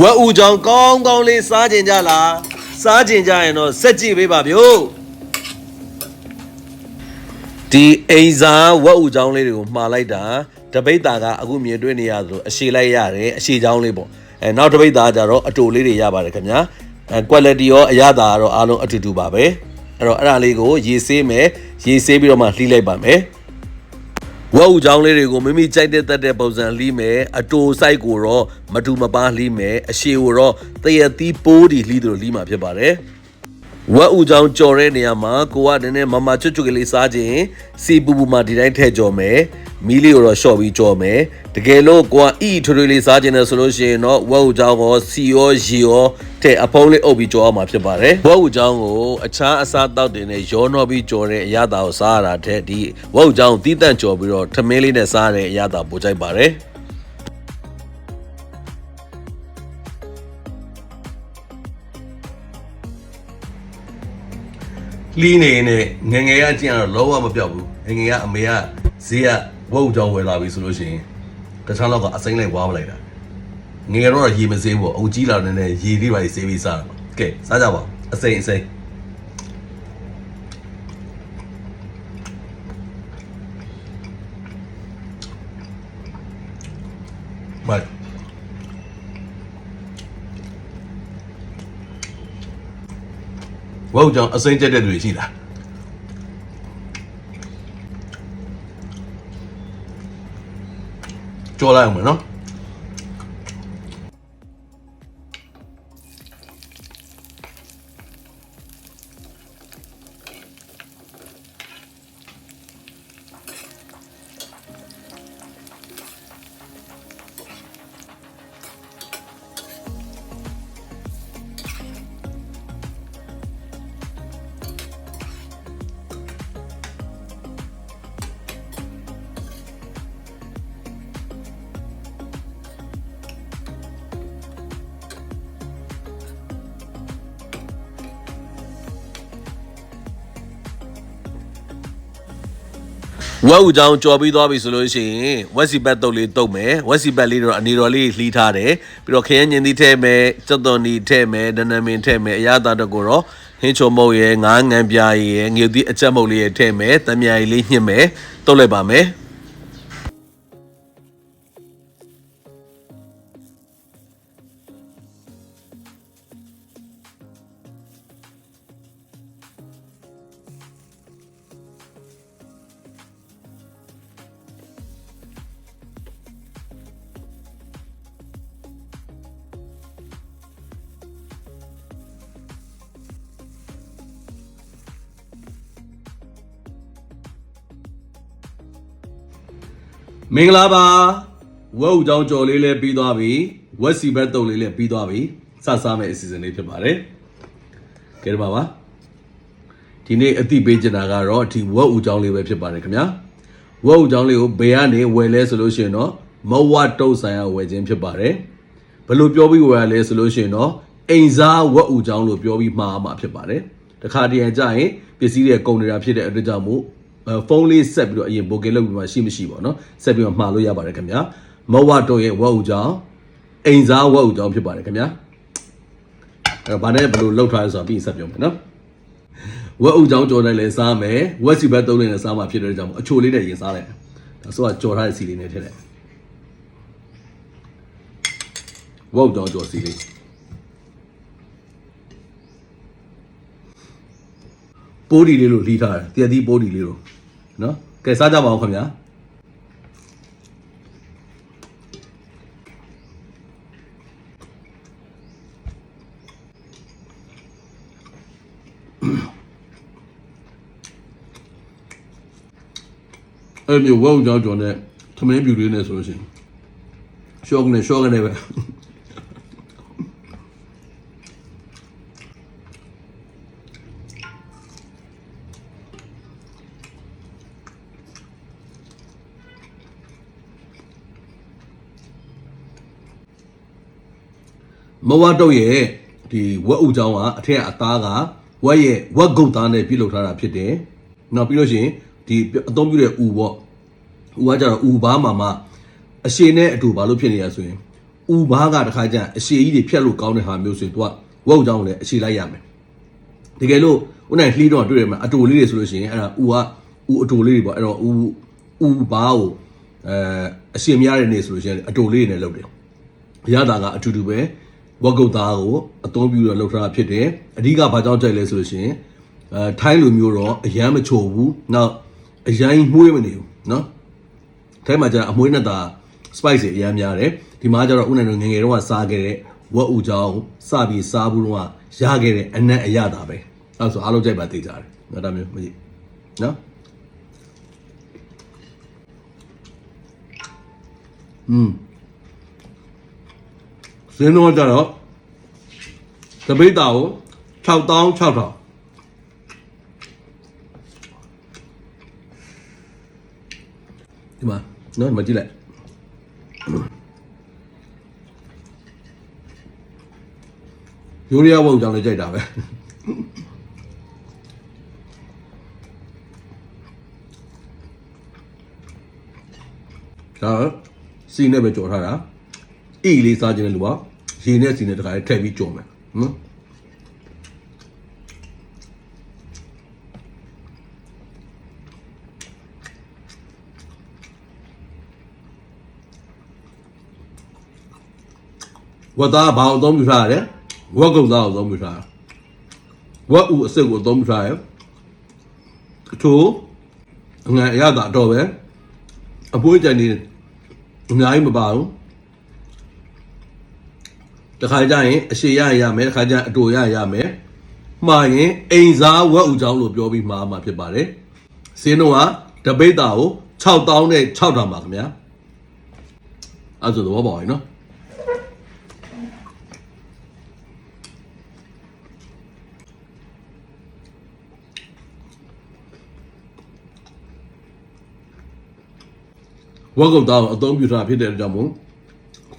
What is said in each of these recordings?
ဝက်ဦးကြောင်ကောင်းကောင်းလေးစားကြင်ကြလားစားကြင်ကြရင်တော့စက်ကြည့်ပေးပါဗျို့ဒီအိမ်စာဝက်ဦးကြောင်လေးတွေကိုမှားလိုက်တာတပိတ်တာကအခုမြင်တွေ့နေရသလိုအရှိလိုက်ရတယ်အရှိကြောင်လေးပေါ့အဲနောက်တပိတ်တာကကြတော့အတူလေးတွေရပါတယ်ခင်ဗျာအဲ quality ရောအရသာကတော့အားလုံးအတူတူပါပဲအဲ့တော့အဲ့ဒါလေးကိုရေဆေးမယ်ရေဆေးပြီးတော့မှလှီးလိုက်ပါမယ် ဝက်ဦးချောင်းလေးတွေကိုမိမိကြိုက်တဲ့တက်တဲ့ပုံစံလှီးမယ်အတူဆိုင်ကိုတော့မတူမပါလှီးမယ်အရှိကိုတော့တရသီးပိုးဒီလှီးတယ်လို့လှီးမှာဖြစ်ပါတယ် ဝက်ဦးချောင်းကြော်တဲ့နေရာမှာကိုကနည်းနည်းမမချွတ်ချွတ်ကလေးစားခြင်းစီပူပူမှာဒီတိုင်းထည့်ကြော်မယ်မီးလေးကိုတော့ရှော့ပြီးကြော်မယ်တကယ်လို့ကိုကအီထွေထွေလေးစားခြင်းနဲ့ဆိုလို့ရှိရင်တော့ဝက်ဦးချောင်းကိုစီရောရီရောထဲအဖုံးလေးအုပ်ပြီးကြော်အောင်မှာဖြစ်ပါတယ်ဝက်ဦးချောင်းကိုအခြားအစားတောက်တွေနဲ့ရောနှောပြီးကြော်တဲ့အရသာကိုစားရတာတဲ့ဒီဝက်ဦးချောင်းကိုတီးတန့်ကြော်ပြီးတော့ထမင်းလေးနဲ့စားရတဲ့အရသာပိုကြိုက်ပါတယ် လှီးနေနေငယ်ငယ်ကကြည့်ရတော့လောကမပြောက်ဘူးငယ်ငယ်ကအမေကဈေးကဝုတ်ကြောင်ဝယ်လာပြီဆိုလို့ရှိရင်တခြားတော့ကအစိမ့်လိုက်ဝါမလိုက်တာငယ်ငယ်တော့ရေမစေးဘူးအုံကြီးလာနေနေရေလေးပါစေးပြီးစားတာကဲစားကြပါအစိမ့်အစိမ့်မိုက် ဝုတ်ကြောင်အစိမ့်တက်တဲ့တွေရှိလားကြော်လိုက်အောင်မယ်နော် ဝက်ဦးချောင်းကြော်ပြီးသွားပြီဆိုလို့ရှိရင်ဝက်စီဘက်တုပ်လေးတုပ်မယ်ဝက်စီဘက်လေးတော့အနေတော်လေးလှီးထားတယ်ပြီးတော့ခရမ်းညင်သီးထဲမယ်စက်သွန်ဒီထဲမယ်ဒနမင်ထဲမယ်အရသာတော့ကိုတော့ဟင်းချုံမုတ်ရဲ့ငားငံပြားရဲ့ငြုပ်သီးအချက်မုတ်လေးရဲ့ထဲမယ်တမြာရီလေးညှစ်မယ်တုပ်လိုက်ပါမယ် မင်္ဂလာပါဝက်ဦးချောင်းကြော်လေးလည်းပြီးသွားပြီဝက်စီဘက်တုပ်လေးလည်းပြီးသွားပြီစစားမယ့်အစီအစဉ်လေးဖြစ်ပါတယ်ကဲဒီမှာပါဒီနေ့အတိပေးချင်တာကတော့ဒီဝက်ဦးချောင်းလေးပဲဖြစ်ပါတယ်ခင်ဗျာဝက်ဦးချောင်းလေးကိုဘယ်ကနေဝယ်လဲဆိုလို့ရှိရင်တော့မဝတုတ်ဆိုင်ရဝယ်ခြင်းဖြစ်ပါတယ်ဘယ်လိုပြောပြီးဝယ်ရလဲဆိုလို့ရှိရင်တော့အိမ်စားဝက်ဦးချောင်းလို့ပြောပြီးမှားမှာဖြစ်ပါတယ်တခါတရံကြရင်ပစ္စည်းတွေကုန်နေတာဖြစ်တဲ့အတွက်ကြောင့်မို့အဲ ဖုန်းလေးဆက်ပြီးတော့အရင်ဘိုကင်လုပ်ပြီးမှရှိမရှိပေါ့နော်ဆက်ပြီးတော့မှာလို့ရပါတယ်ခင်ဗျာမဝတော့ရဲ့ဝက်ဦးကြောင်အိမ်စားဝက်ဦးကြောင်ဖြစ်ပါတယ်ခင်ဗျာအဲတော့ဗာနဲ့ဘယ်လိုလောက်ထားလဲဆိုတော့ပြီးရင်ဆက်ပြောမယ်နော်ဝက်ဦးကြောင်ကြော်တယ်လည်းစားမယ်ဝက်စီဘက်သုံးလေးနဲ့စားမှာဖြစ်တဲ့ကြောင့်အချိုလေးနဲ့ရင်စားလိုက်ဒါဆိုတော့ကြော်ထားတဲ့စီလေးနဲ့ထည့်လိုက်ဝက်ဦးကြောင်ကြော်စီလေးပိုးဒီလေးလို့လှီးထားတယ်တရက်သီးပိုးဒီလေးလို့ နော်ကဲစားကြပါဦးခင်ဗျာအဲ့မျိုးဝေါကြောင်ကြောင်နဲ့သမင်းပြူလေးနဲ့ဆိုလို့ရှိရင်ရှော့ကနေရှော့ကနေပဲ မဝတော့ရဲ့ဒီဝက်ဥချောင်းကအထက်ကအသားကဝက်ရဲ့ဝက်ဂုတ်သားနဲ့ပြုလုပ်ထားတာဖြစ်တယ်။နောက်ပြီးလို့ရှိရင်ဒီအသုံးပြုတဲ့ဥပေါ့ဥကကြတော့ဥဘာမှာမှအရှင်နဲ့အတူဘာလို့ဖြစ်နေရဆိုရင်ဥဘားကတခါကျရင်အရှိကြီးတွေဖြတ်လို့ကောင်းတဲ့ဟာမျိုးဆိုရင် तू ကဝုတ်ကြောင်းလည်းအရှိလိုက်ရမယ်တကယ်လို့ဦးနိုင်လှီးတော့တွေ့ရမှာအတူလေးတွေဆိုလို့ရှိရင်အဲ့ဒါဥကဥအတူလေးတွေပေါ့အဲ့တော့ဥဥဘားကိုအဲအရှင်မရတဲ့နေ့ဆိုလို့ရှိရင်အတူလေးတွေနဲ့လုပ်တယ်ရတာကအတူတူပဲ ဝက်ကုတ်သားကိုအသုံးပြုတော့လှုပ်ထားတာဖြစ်တယ်အဓိကဘာကြောင့်ကြိုက်လဲဆိုလို့ရှိရင်အဲထိုင်းလူမျိုးတော့အရန်မချိုဘူးနောက်အရန်မှုေးမနေဘူးเนาะ ထဲမှာကျတော့အမွှေးနဲ့တာ spice တွေအများများတယ်ဒီမှာကျတော့ဥနိုင်တို့ငယ်ငယ်တုန်းကစားခဲ့တဲ့ဝက်ဥချောင်းစပြီးစားဘူးတော့ရခဲ့တဲ့အနက်အရတာပဲအဲဒါဆိုအားလုံးကြိုက်ပါသိကြတယ်နော်ဒါမျိုးမကြည့်နော်อืม စင်းတော့ကျတော့တပိတ်တာကို6000 6000ဒီမှာနော်ဒီမှာကြည့်လိုက်ယူရီးယားဘုံကြောင့်လည်းကြိုက်တာပဲဒါစီနဲ့ပဲကြော်ထားတာအီလေးစားခြင်းတဲ့လူက ရေနဲ့စီနဲ့တခါလေးထည့်ပြီးကြော်မယ်နော်ဝတ်သားဘာအောင်အသုံးပြုထားရတယ်ဝက်ကုတ်သားအောင်အသုံးပြုထားတယ်ဝက်ဥအစစ်ကိုအသုံးပြုထားတယ်အချို့အငန်အရသာအတော်ပဲအပွေးကြံနေအများကြီးမပါဘူး တခါကျရင်အရှိရရရမယ်တခါကျရင်အတူရရရမယ်မှားရင်အိမ်စားဝက်ဥချောင်းလို့ပြောပြီးမှားမှာဖြစ်ပါတယ်စင်းတော့ကတပိတ်တာကို6000နဲ့6000ပါခင်ဗျာအဲ့ဒါဆိုတော့ပါရင်နော်ဝက်ကုတ်သားကိုအသုံးပြုထားဖြစ်တဲ့အတွက်ကြောင့်မို့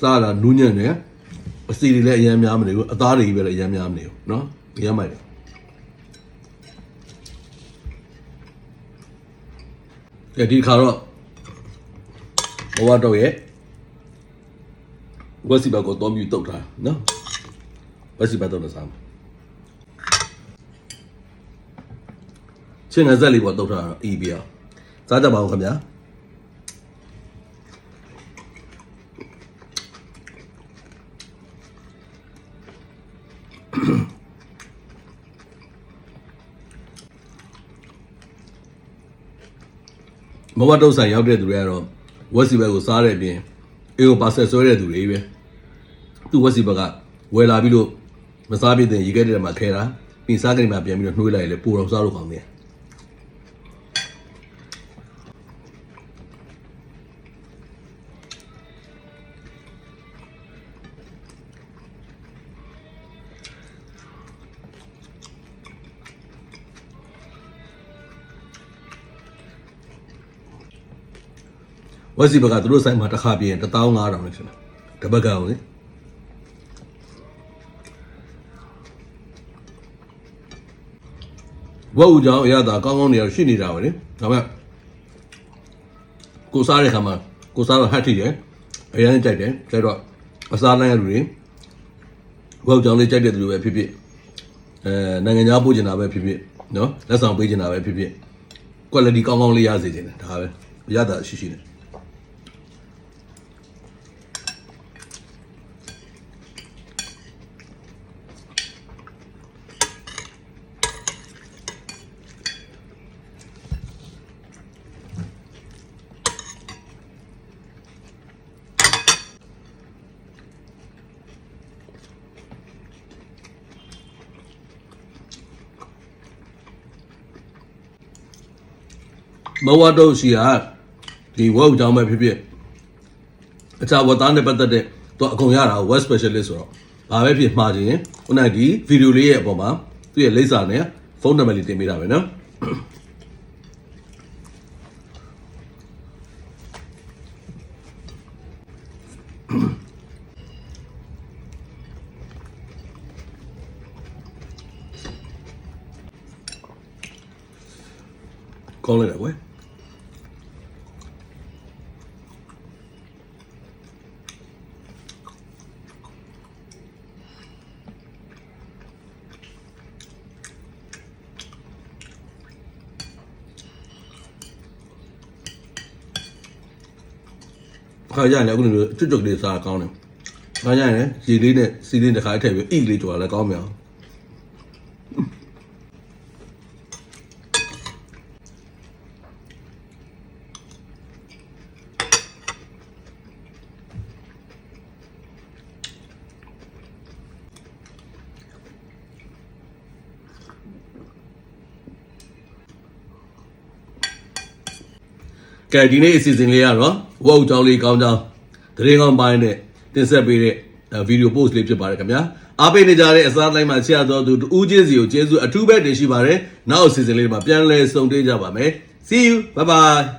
စားတာနူးညံ့တယ် အစီတွေလည်းအများများမနေဘူးအသားတွေပဲလည်းအများများမနေဘူးเนาะအများမိုက်တယ်ကဲဒီခါတော့ဘဝတော့ရဲ့ဝက်စီဘက်ကိုသုံးပြီးတုတ်တာเนาะဝက်စီဘက်တော့လည်းစားမယ်ချင်းငါဇက်လေးပေါ်တုတ်တာတော့အီးပြအောင်စားကြပါဦးခင်ဗျာ မဝတ်တုတ်ဆိုင်ရောက်တဲ့သူတွေကတော့ဝက်စီဘက်ကိုစားတဲ့အပြင်အေကိုပါဆက်ဆွဲတဲ့သူတွေပဲသူ့ဝက်စီဘက်ကဝယ်လာပြီးလို့မစားပြတဲ့ရေခဲတဲ့မှာခဲတာပြီးစားကြိမ်မှာပြန်ပြီးတော့နှွှေးလိုက်လေပူတော့စားလို့ကောင်းတယ် ဝက်စီဘက်ကသူတို့ဆိုင်မှာတစ်ခါပြင်15000နဲ့ဖြစ်တယ်တပတ်ကောင်လေဝက်ဦးကြောင့်အရသာကောင်းကောင်းနေရရှိနေတာပဲလေဒါပေမဲ့ကိုစားတဲ့ခါမှာကိုစားတော့ဟတ်ထိတယ်အရင်ကြိုက်တယ်ကြိုက်တော့အစားနိုင်ရလူတွေဝက်ဦးကြောင့်လေးကြိုက်တဲ့သူတွေပဲဖြစ်ဖြစ်အဲနိုင်ငံခြားပို့ကျင်တာပဲဖြစ်ဖြစ်နော်လက်ဆောင်ပေးကျင်တာပဲဖြစ်ဖြစ် quality ကောင်းကောင်းလေးရစေချင်တယ်ဒါပဲအရသာရှိရှိနေ မဝတ်တော့ရှိဟာဒီဝက်အကြောင်းပဲဖြစ်ဖြစ်အခြားဝတ်သားနဲ့ပတ်သက်တဲ့သူအကုန်ရတာ web specialist ဆိုတော့ဘာပဲဖြစ်မှားခြင်းခုနကဒီဗီဒီယိုလေးရဲ့အပေါ်မှာသူ့ရဲ့လိပ်စာနဲ့ဖုန်းနံပါတ်လေးတင်ပေးတာပဲနော်ကောင်းလိုက်တယ်ကွယ် ခါကြရင်လည်းအခုလိုမျိုးကျွတ်ကျွတ်ကလေးစားကောင်းတယ်ခါကြရင်လည်းရေလေးနဲ့စီးလေးတစ်ခါထည့်ပြီးအိလေးကြော်လည်းကောင်းမြောင် ကဲဒီနေ့အစီအစဉ်လေးကတော့ဝေါ့ကြောင်းလေးကောင်းကြောင်းတရင်ကောင်းပိုင်းနဲ့တင်ဆက်ပေးတဲ့ဗီဒီယိုပို့စ်လေးဖြစ်ပါတယ်ခင်ဗျာအားပေးနေကြတဲ့အစားတိုင်းမှာဆရာတော်သူဦးချင်းစီကိုကျေးဇူးအထူးပဲတင်ရှိပါတယ်နောက်အစီအစဉ်လေးမှာပြန်လည်ဆုံတွေ့ကြပါမယ် see you bye bye